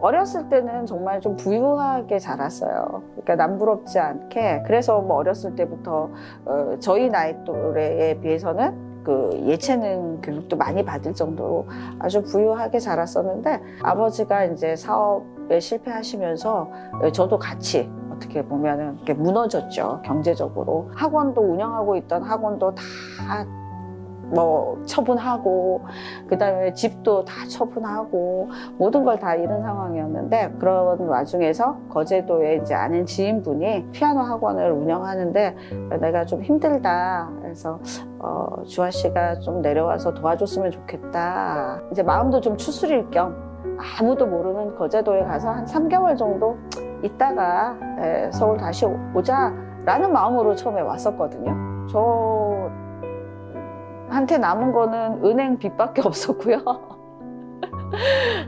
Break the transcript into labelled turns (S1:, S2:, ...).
S1: 어렸을 때는 정말 좀 부유하게 자랐어요. 그러니까 남부럽지 않게. 그래서 뭐 어렸을 때부터 어, 저희 나이 또래에 비해서는 그 예체능 교육도 많이 받을 정도로 아주 부유하게 자랐었는데 아버지가 이제 사업에 실패하시면서 저도 같이 어떻게 보면은 무너졌죠 경제적으로 학원도 운영하고 있던 학원도 다 뭐 처분하고 그다음에 집도 다 처분하고 모든 걸 다 잃은 상황이었는데 그런 와중에서 거제도에 이제 아는 지인분이 피아노 학원을 운영하는데 내가 좀 힘들다 그래서 어, 주아 씨가 좀 내려와서 도와줬으면 좋겠다 이제 마음도 좀 추스릴 겸 아무도 모르는 거제도에 가서 한 3개월 정도 있다가 에, 서울 다시 오- 오자라는 마음으로 처음에 왔었거든요. 저 한테 남은 거는 은행 빚밖에 없었고요.